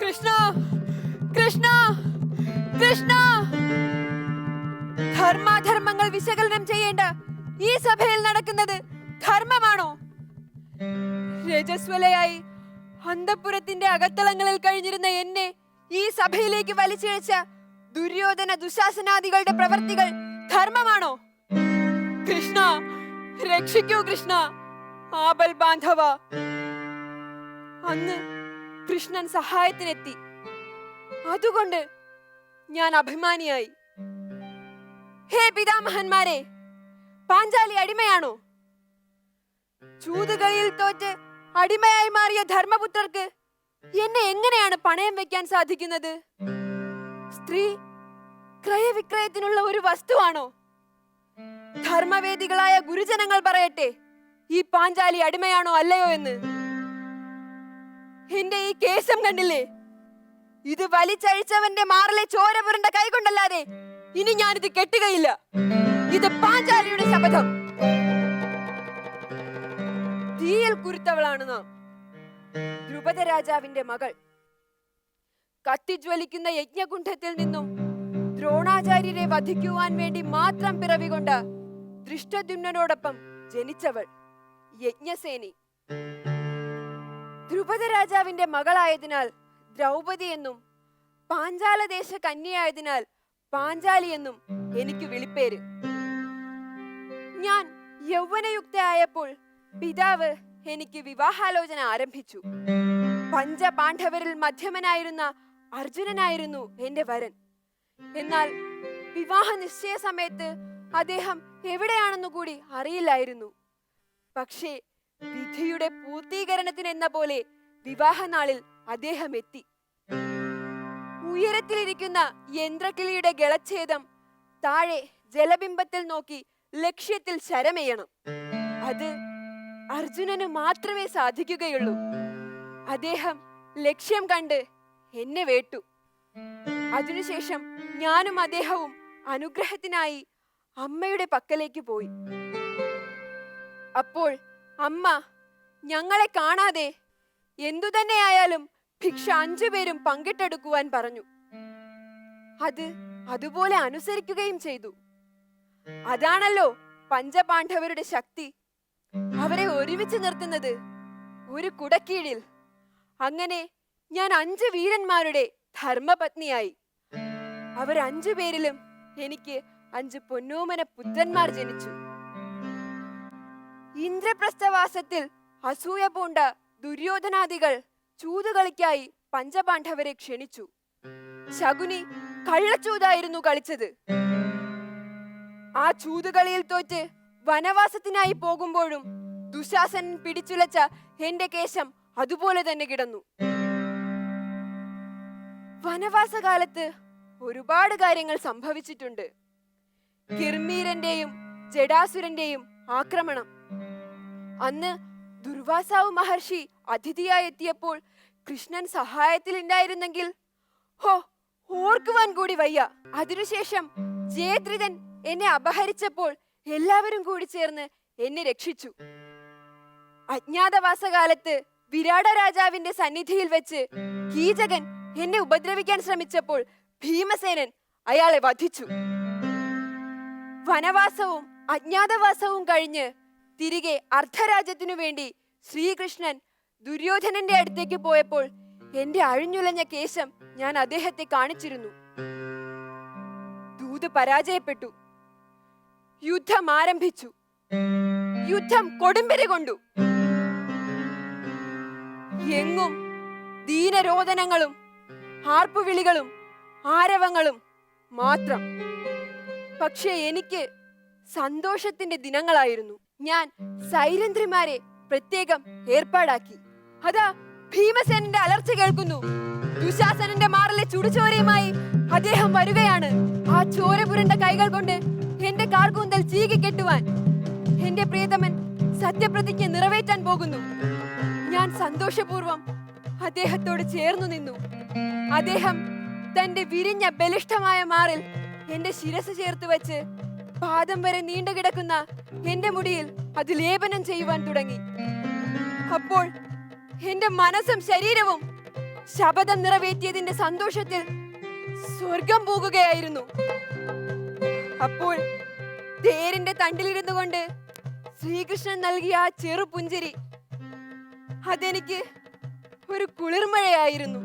കൃഷ്ണ കൃഷ്ണ കൃഷ്ണ. ധർമാധർമ്മങ്ങൾ വിശകലനം ചെയ്യേണ്ട ഈ സഭയിൽ നടക്കുന്നത് ധർമ്മമാണോ? രജസ്വലയായി അന്തപുരത്തിന്റെ അകത്തളങ്ങളിൽ കഴിഞ്ഞിരുന്ന എന്നെ ഈ സഭയിലേക്ക് വലിച്ചിഴച്ച ദുര്യോധന ദുശാസനാദികളുടെ പ്രവർത്തികൾ ധർമ്മമാണോ? കൃഷ്ണ രക്ഷിക്കൂ കൃഷ്ണ. ആബൽ ബാന്ധവ അന്ന് കൃഷ്ണൻ സഹായത്തിനെത്തി. അതുകൊണ്ട് ഞാൻ അഭിമാനിയായി. ഹേ പിതാമഹന്മാരെ പാഞ്ചാലി അടിമയാണോ? ചൂതുകളിയിൽ തോറ്റ് അടിമയായി മാറിയ ധർമ്മപുത്രർക്ക് എന്നെ എങ്ങനെയാണ് പണയം വെക്കാൻ സാധിക്കുന്നത്? സ്ത്രീ ക്രയവിക്രയത്തിനുള്ള ഒരു വസ്തുവാണോ? ധർമ്മവേദികളായ ഗുരുജനങ്ങൾ പറയട്ടെ ഈ പാഞ്ചാലി അടിമയാണോ അല്ലയോ എന്ന്? എന്റെ ഈ കേസം കണ്ടില്ലേ? ഇത് വലിച്ചഴിച്ചവന്റെ മാറിലെ ചോര പുരണ്ട കൈകൊണ്ടല്ലാതെ ഇനി ഞാനിത് കെട്ടുകയില്ല. ഇത് പാഞ്ചാലിയുടെ ശപഥം. തീയിൽ കുരുത്തവളാണ് നാം. ദ്രുപദ രാജാവിന്റെ മകൾ. കത്തിജ്വലിക്കുന്ന യജ്ഞകുണ്ഠത്തിൽ നിന്നും ദ്രോണാചാര്യരെ വധിക്കുവാൻ വേണ്ടി മാത്രം പിറവികൊണ്ട ദൃഷ്ടദ്യുനോടൊപ്പം ജനിച്ചവൾ യജ്ഞസേനി. ദ്രുപദ രാജാവിന്റെ മകളായതിനാൽ ദ്രൗപദി എന്നും പാഞ്ചാലദേശ കന്യയായതിനാൽ പാഞ്ചാലി എന്നും എനിക്ക് വിളിപ്പേര്. ഞാൻ യൗവനയുക്തയായപ്പോൾ പിതാവ് എനിക്ക് വിവാഹാലോചന ആരംഭിച്ചു. പഞ്ചപാണ്ഡവരിൽ മധ്യമനായിരുന്ന അർജുനനായിരുന്നു എന്റെ വരൻ. എന്നാൽ വിവാഹ നിശ്ചയ സമയത്ത് അദ്ദേഹം എവിടെയാണെന്നു കൂടി അറിയില്ലായിരുന്നു. പക്ഷേ വിധിയുടെ പൂർത്തീകരണത്തിന് എന്ന പോലെ വിവാഹനാളിൽ അദ്ദേഹം എത്തി ഉയരത്തിലിരിക്കുന്ന യന്ത്രക്കിളിയുടെ ഗളച്ഛേദം താഴെ ജലബിംബത്തിൽ നോക്കി ലക്ഷ്യത്തിൽ ശരമെയ്യണം അത് അർജുനന് മാത്രമേ സാധിക്കുകയുള്ളൂ. അദ്ദേഹം ലക്ഷ്യം കണ്ട് എന്നെ വേട്ടു. അതിനുശേഷം ഞാനും അദ്ദേഹവും അനുഗ്രഹത്തിനായി അമ്മയുടെ പക്കലേക്ക് പോയി. അപ്പോൾ അമ്മ ഞങ്ങളെ കാണാതെ എന്തുതന്നെയായാലും ഭിക്ഷ അഞ്ചുപേരും പങ്കിട്ടെടുക്കുവാൻ പറഞ്ഞു. അത് അതുപോലെ അനുസരിക്കുകയും ചെയ്തു. അതാണല്ലോ പഞ്ചപാണ്ഡവരുടെ ശക്തി. അവരെ ഒരുമിച്ച് നിർത്തുന്നത് ഒരു കുടക്കീഴിൽ. അങ്ങനെ ഞാൻ അഞ്ച് വീരന്മാരുടെ ധർമ്മപത്നിയായി. അവർ അഞ്ചു പേരിലും എനിക്ക് അഞ്ച് പൊന്നോമന പുത്രന്മാർ ജനിച്ചു. ഇന്ദ്രപ്രസ്ഥവാസത്തിൽ അസൂയ പൂണ്ട ദുര്യോധനാദികൾ ചൂതുകളിക്കായി പഞ്ചപാണ്ഡവരെ ക്ഷണിച്ചു. ശകുനി കള്ളച്ചൂതായിരുന്നു കളിച്ചത്. ആ ചൂതുകളിയിൽ തോറ്റ് വനവാസത്തിനായി പോകുമ്പോഴും ദുശാസനൻ പിടിച്ചുലച്ച എന്റെ കേശം അതുപോലെ തന്നെ കിടന്നു. വനവാസകാലത്ത് ഒരുപാട് കാര്യങ്ങൾ സംഭവിച്ചിട്ടുണ്ട്. കിർമീരന്റെയും ജഡാസുരന്റെയും ആക്രമണം അന്ന് ദുർവാസാവ് മഹർഷി അതിഥിയായി എത്തിയപ്പോൾ കൃഷ്ണൻ സഹായത്തിലുണ്ടായിരുന്നെങ്കിൽ ഹോ ഓർക്കുവാൻ കൂടി വയ്യ. അതിനുശേഷം ജയദ്രിതൻ എന്നെ അപഹരിച്ചപ്പോൾ എല്ലാവരും കൂടി ചേർന്ന് എന്നെ രക്ഷിച്ചു. അജ്ഞാതവാസകാലത്ത് വിരാട രാജാവിന്റെ സന്നിധിയിൽ വെച്ച് കീചകൻ എന്നെ ഉപദ്രവിക്കാൻ ശ്രമിച്ചപ്പോൾ ഭീമസേനൻ അയാളെ വധിച്ചു. വനവാസവും അജ്ഞാതവാസവും കഴിഞ്ഞ് തിരികെ അർദ്ധരാജ്യത്തിനു വേണ്ടി ശ്രീകൃഷ്ണൻ ദുര്യോധനന്റെ അടുത്തേക്ക് പോയപ്പോൾ എന്റെ അഴിഞ്ഞുലഞ്ഞ കേശം ഞാൻ അദ്ദേഹത്തെ കാണിച്ചിരുന്നു. ദൂത് പരാജയപ്പെട്ടു. യുദ്ധം ആരംഭിച്ചു. യുദ്ധം കൊടുമ്പിരി കൊണ്ടു. എങ്ങും ദീനരോദനങ്ങളും ആർപ്പുവിളികളും ആരവങ്ങളും മാത്രം. പക്ഷേ എനിക്ക് സന്തോഷത്തിന്റെ ദിനങ്ങളായിരുന്നു. ഞാൻ സൈരന്ധ്രിമാരെ പ്രത്യേകം ഏർപ്പാടാക്കി. അതാ ഭീമസേനന്റെ അലർച്ച കേൾക്കുന്നു. ദുശാസനന്റെ മാറിലെ ചുടുചോരയുമായി അദ്ദേഹം വരികയാണ്. ആ ചോര പുരണ്ട കൈകൾ കൊണ്ട് എന്റെ കാർകൂന്തൽ ചീകി കെട്ടുവാൻ എന്റെ പ്രിയതമൻ സത്യപ്രതിജ്ഞ നിറവേറ്റാൻ പോകുന്നു. ഞാൻ സന്തോഷപൂർവം അദ്ദേഹത്തോട് ചേർന്നു നിന്നു. അദ്ദേഹം തന്റെ വിരിഞ്ഞ ബലിഷ്ഠമായ മാറിൽ എന്റെ ശിരസ് ചേർത്ത് വെച്ച് പാദം വരെ നീണ്ടു കിടക്കുന്ന എന്റെ മുടിയിൽ അത് ലേപനം ചെയ്യുവാൻ തുടങ്ങി. അപ്പോൾ എന്റെ മനസ്സും ശരീരവും ശപഥം നിറവേറ്റിയതിന്റെ സന്തോഷത്തിൽ സ്വർഗം പോകുകയായിരുന്നു. അപ്പോൾ തേരിന്റെ തണ്ടിലിരുന്നു കൊണ്ട് ശ്രീകൃഷ്ണൻ നൽകിയ ആ ചെറു പുഞ്ചിരി അതെനിക്ക് ഒരു കുളിർമഴയായിരുന്നു